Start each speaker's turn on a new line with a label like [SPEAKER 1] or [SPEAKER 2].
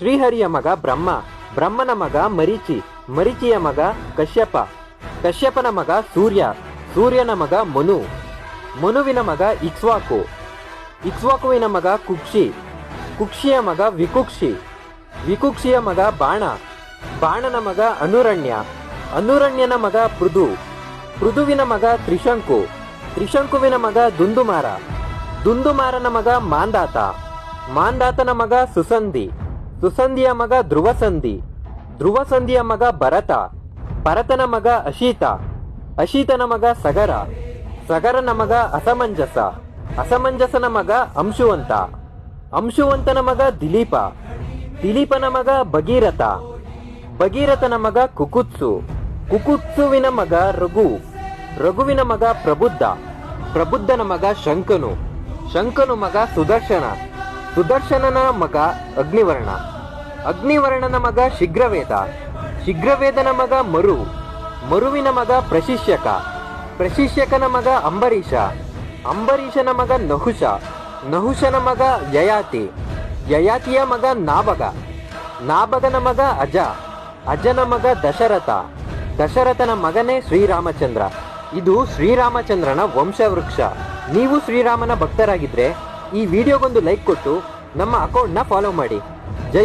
[SPEAKER 1] ಶ್ರೀಹರಿಯ ಮಗ ಬ್ರಹ್ಮ, ಬ್ರಹ್ಮನ ಮಗ ಮರೀಚಿ, ಮರೀಚಿಯ ಮಗ ಕಶ್ಯಪ, ಕಶ್ಯಪನ ಮಗ ಸೂರ್ಯ, ಸೂರ್ಯನ ಮಗ ಮನು, ಮನುವಿನ ಮಗ ಇಕ್ಸ್ವಾಕು ಇಕ್ಸ್ವಾಕುವಿನ ಮಗ ಕುಕ್ಷಿ, ಕುಕ್ಷಿಯ ಮಗ ವಿಕುಕ್ಷಿ, ವಿಕುಕ್ಷಿಯ ಮಗ ಬಾಣ, ಬಾಣನ ಮಗ ಅನುರಣ್ಯ, ಅನುರಣ್ಯನ ಮಗ ಪೃದು, ಪೃದುವಿನ ಮಗ ತ್ರಿಶಂಕು, ತ್ರಿಶಂಕುವಿನ ಮಗ ದುಂದುಮಾರ, ದುಂದುಮಾರನ ಮಗ ಮಾಂದಾತ, ಮಾಂದಾತನ ಮಗ ಸುಸಂಧಿ ಸುಸಂಧಿಯ ಮಗ ಧ್ರುವಸಂಧಿ. ಧ್ರುವಸಂಧಿಯ ಮಗ ಭರತ. ಭರತನ ಮಗ ಅಶೀತ. ಅಶೀತನ ಮಗ ಸಗರ. ಸಗರನ ಮಗ ಅಸಮಂಜಸ. ಅಸಮಂಜಸನ ಮಗ ಅಂಶುವಂತ. ಅಂಶುವಂತನ ಮಗ ದಿಲೀಪ. ದಿಲೀಪನ ಮಗ ಭಗೀರಥ. ಭಗೀರಥನ ಮಗ ಕುಕುತ್ಸು. ಕುಕುತ್ಸುವಿನ ಮಗ ರಘು. ರಘುವಿನ ಮಗ ಪ್ರಬುದ್ಧ. ಪ್ರಬುದ್ಧನ ಮಗ ಶಂಕನು. ಶಂಕನು ಮಗ ಸುದರ್ಶನ. ಸುದರ್ಶನನ ಮಗ ಅಗ್ನಿವರ್ಣ. ಅಗ್ನಿವರ್ಣನ ಮಗ ಶೀಘ್ರವೇದ ಶೀಘ್ರವೇದನ ಮಗ ಮರು. ಮರುವಿನ ಮಗ ಪ್ರಶಿಷ್ಯಕ. ಪ್ರಶಿಷ್ಯಕನ ಮಗ ಅಂಬರೀಷ. ಅಂಬರೀಷನ ಮಗ ನಹುಷ. ನಹುಷನ ಮಗ ಯಯಾತಿ. ಯಯಾತಿಯ ಮಗ ನಾಭಗ ನಾಭಗನ ಮಗ ಅಜ. ಅಜನ ಮಗ ದಶರಥ. ದಶರಥನ ಮಗನೇ ಶ್ರೀರಾಮಚಂದ್ರ. ಇದು ಶ್ರೀರಾಮಚಂದ್ರನ ವಂಶವೃಕ್ಷ. ನೀವು ಶ್ರೀರಾಮನ ಭಕ್ತರಾಗಿದ್ರೆ ಈ ವಿಡಿಯೋಗೊಂದು ಲೈಕ್ ಕೊಟ್ಟು ನಮ್ಮ ಅಕೌಂಟ್ನ ಫಾಲೋ ಮಾಡಿ. ಜೈ